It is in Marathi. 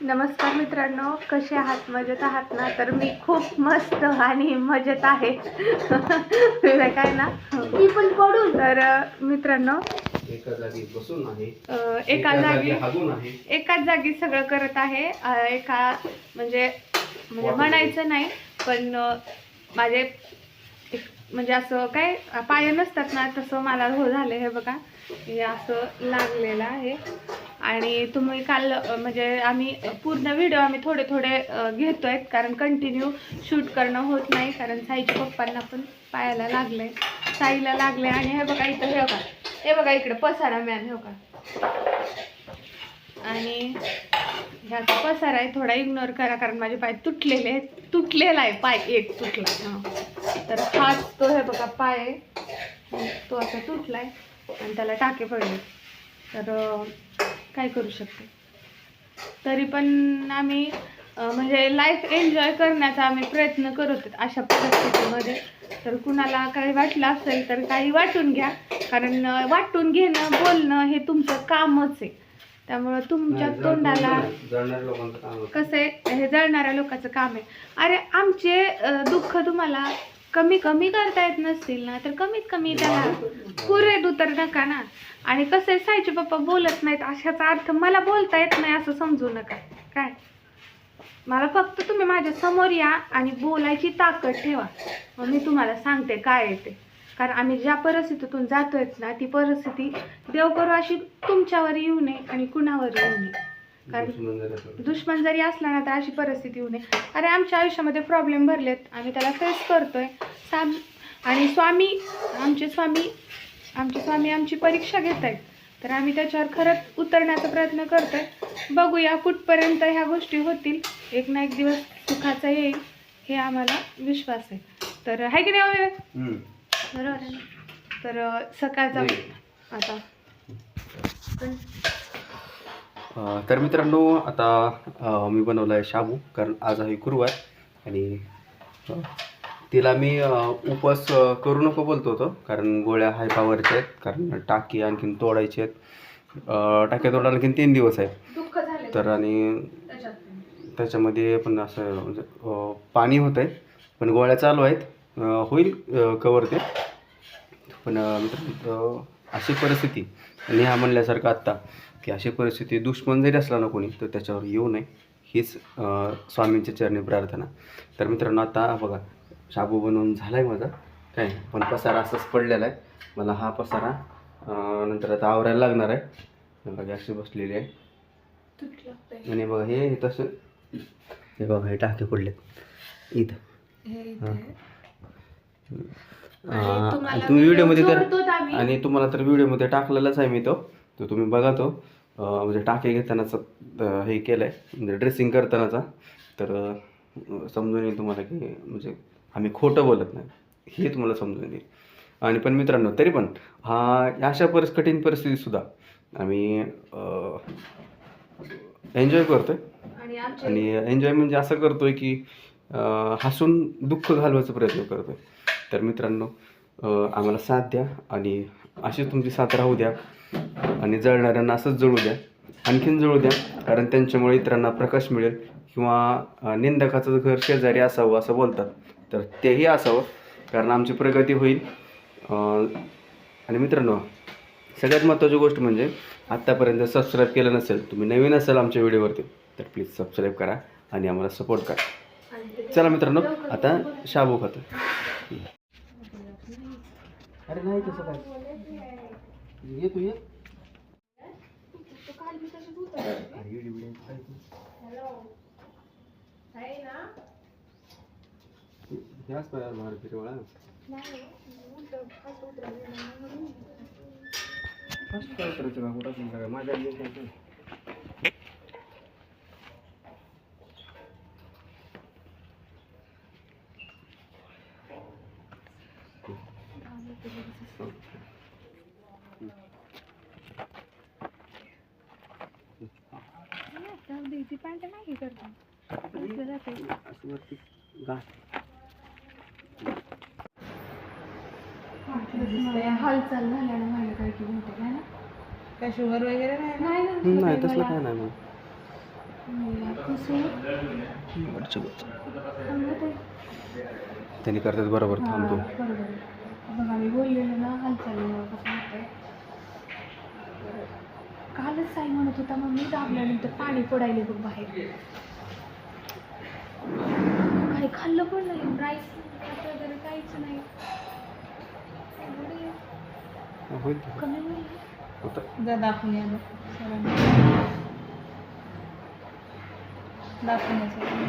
नमस्कार मित्रांनो कसे आहात? मजेत आहात ना? तर मी खूप मस्त आणि मजेत आहे. काय ना? पण पडून. तर मित्रांनो एका जागी बसून आहे. एका जागी एकाच जागी सगळं करत आहे. एका म्हणजे म्हणजे म्हणायचं नाही पण माझे म्हणजे असं काय पाय नसतात ना तसं मला हो झालं हे बघा. हे असं लागलेलं आहे. आणि तुम्ही काल म्हणजे आम्ही पूर्ण व्हिडिओ आम्ही थोडे थोडे घेतो घेतोय कारण कंटिन्यू शूट करणं होत नाही कारण साईच्या पप्पांना पण पायाला लागलंय साईला लागले आणि हे बघा इथं हे बघा हे बघा इकडे पसारा मॅन हे बघा. आणि ह्याचा पसारा आहे थोडा इग्नोर करा कारण माझे पाय तुटलेले आहेत तुटलेला आहे पाय एक तुटला हां. तर हाच तो हे बघा पाय तो असा तुटला आहे आणि त्याला टाके पडले. तर काय करू शकते? तरी पण आम्ही म्हणजे लाईफ एन्जॉय करण्याचा आम्ही प्रयत्न करत अशा परिस्थितीमध्ये. तर कुणाला काही वाटलं असेल तर काही वाटून घ्या. कारण वाटून घेणं बोलणं हे तुमचं कामच आहे. त्यामुळं तुमच्या तोंडाला. कसं आहे? हे जळणाऱ्या लोकांचं काम आहे. अरे आमचे दुःख तुम्हाला कमी कमी करता येत नसतील ना तर कमीत कमी त्याला पुरे उतर नका ना. आणि कसं आहे साईचे पप्पा बोलत नाहीत अशाचा अर्थ मला बोलता येत नाही असं समजू नका. काय? मला फक्त तुम्ही माझ्यासमोर या आणि बोलायची ताकद ठेवा. मग मी तुम्हाला सांगते काय येते कारण आम्ही ज्या परिस्थितीतून जातोय ना ती परिस्थिती देव करू अशी तुमच्यावर येऊ नये आणि कुणावर येऊ नये. कारण दुश्मन जरी असलं. दुश्मन जरी असला ना तर अशी परिस्थिती होऊ नये. अरे आमच्या आयुष्यामध्ये प्रॉब्लेम भरलेत. आम्ही त्याला फेस करतोय. साम आणि स्वामी आमचे स्वामी आमचे स्वामी आमची परीक्षा घेत आहेत तर आम्ही त्याच्यावर खरंच उतरण्याचा प्रयत्न करतोय. बघूया कुठपर्यंत ह्या गोष्टी होतील. एक ना एक दिवस सुखाचा येईल हे आम्हाला विश्वास आहे. तर आहे की नाही. बरोबर आहे? तर सकाळचा. आता. तर मित्रांनो आता मी बनवला आहे शाबू कारण आज आहे गुरुवार आणि तिला मी उपवास करू नको बोलतो होतो कारण गोळ्या हाय पॉवरच्या आहेत कारण टाकी आणखीन तोडायचे आहेत. टाक्या तोडायला आणखीन तीन दिवस आहेत. तर आणि त्याच्यामध्ये पण असं म्हणजे पाणी होतं आहे पण गोळ्या चालू आहेत. होईल कवर ते. पण मित्रांनो अशी परिस्थिती. आणि हा म्हणल्यासारखं आत्ता. की अशी परिस्थिती दुश्मन जरी असला ना कोणी तर त्याच्यावर येऊ नये. हीच स्वामींच्या चरणी प्रार्थना. तर मित्रांनो आता बघा शाबू बनवून झाला आहे माझा. काय पण पसारा असंच पडलेला आहे. मला हा पसारा नंतर आता आवरायला लागणार आहे. बघा अशी बसलेली आहे. आणि बघा हे तसं हे बघा हे टाके पडलेत. इथं. तुम्ही व्हिडिओमध्ये तर. आणि तुम्हाला तर व्हिडिओमध्ये टाकलेलाच आहे मी तो. तो तुम्ही बघा तो म्हणजे टाके घेतानाचा हे केलं आहे म्हणजे ड्रेसिंग करतानाचा. तर समजून येईल तुम्हाला की म्हणजे आम्ही खोटं बोलत नाही. हे तुम्हाला समजून येईल. आणि पण मित्रांनो तरी पण हा अशा परिस कठीण परिस्थितीसुद्धा आम्ही एन्जॉय आणि आमचे आणि एन्जॉय म्हणजे असं करतोय की अं, हसून दुःख घालवायचा प्रयत्न करतोय. तर मित्रांनो आम्हाला साथ द्या आणि अशी तुमची साथ राहू द्या. आणि जळणाऱ्यांना असंच जळू द्या. आणखीन जळू द्या कारण त्यांच्यामुळे इतरांना प्रकाश मिळेल किंवा निंदकाचं घर शेजारी असावं असं बोलतात. तर तेही असावं कारण आमची प्रगती होईल. आणि मित्रांनो सगळ्यात महत्त्वाची गोष्ट म्हणजे आत्तापर्यंत सबस्क्राईब केलं नसेल तुम्ही नवीन असाल आमच्या व्हिडिओवरती तर प्लीज सबस्क्राईब करा आणि आम्हाला सपोर्ट करा. चला मित्रांनो आता शाबू खातो. अरे नाही तसं काय. ये तू ये. अरे येडी बिडी काय तू? ह्याच पायावर बाहेर फिरवळा फर्स्ट काय करायचं का कुठं पण काय माझ्या काय ते? पॅन्ट नाही करत. असं वरती हालचाल झाल्यानं माझ्या काय की म्हणते काय ना काय शुगर वगैरे नाही नाही तसलं काय मग. त्यांनी करतात बरोबर हा, थांबतो. बघा मी बोललेलो ना कसं होतंय कालच साई म्हणत होता मग मी दाबल्यानंतर पाणी पडायले बघ बाहेर. काही खाल्लं पण नाही राईस वगैरे काहीच नाही. कमी होईल. दाखवून या दाखवून सरांना.